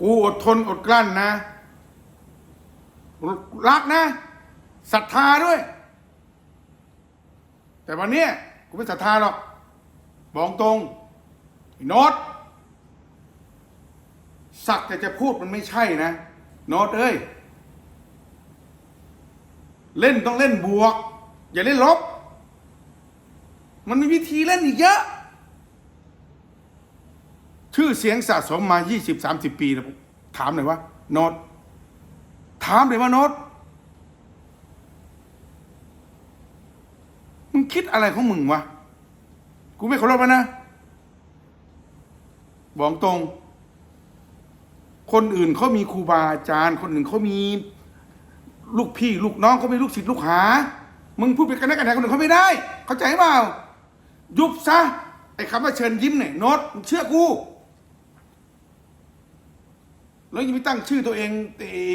กูอดทนอดกลั้นนะ รักนะศรัทธาด้วย แต่วันนี้กูไม่ศรัทธาหรอกบอกตรงไอ้โนตสักแต่จะพูดมันไม่ใช่นะโนตเอ้ยเล่นต้องเล่นบวก อย่าเล่นลบ มันมีวิธีเล่นอีกเยอะ ชื่อเสียงสะสมมา 20-30 ปีนะผมถามหน่อยว่าโนตถามหน่อยว่าโนตมึงคิดอะไรของมึงวะ กูไม่เคารพแล้วนะ บอกตรง คนอื่นเขามีครูบาอาจารย์ คนอื่นเขามีลูกพี่ลูกน้องเขามีลูกศิษย์ลูกหา มึงพูดไปกันได้กันแทนคนอื่นเขาไม่ได้ เข้าใจเปล่า ยุบซะ ไอ้คำว่าเชิญยิ้มเนี่ยโน้ตมึงเชื่อกู แล้วยังไม่ตั้งชื่อตัวเอง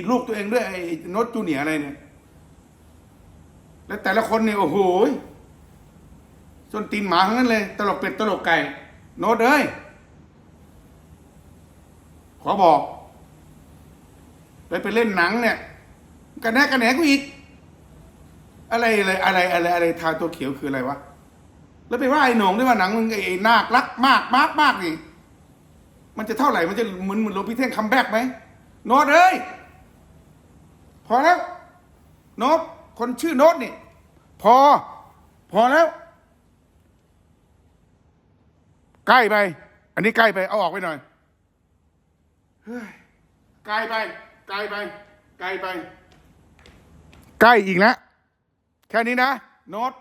ลูกตัวเองด้วยไอ้นตจูเนียอะไรเนี่ย แล้วแต่ละคนเนี่ยโอ้โหจนตีนหมาทั้งนั้นเลย ตลกเป็ดตลกไก่โนตเอ้ยขอบอกไปไปเล่นหนังเนี่ยกันแน่กันแหนกูอีก อะไรอะไรอะไรอะไรอะไรทาตัวเขียวคืออะไรวะแล้วไปว่าไอ้หนงด้วยว่าหนังมึงไอ้นาครักมากมากมากนี่ มันจะเท่าไหร่ มันจะเหมือนเหมือนหลวงพี่เท่งคัมแบ็กไหมโน้ตเอ้ย พอแล้ว โน้ตคนชื่อโน้ตนี่ พอ พอแล้ว ใกล้ไป อันนี้ใกล้ไป เอาออกไปหน่อยเฮ้ยไกลไป ไกลไป ไกลไป ใกล้อีกแล้วแค่นี้นะ โน้ต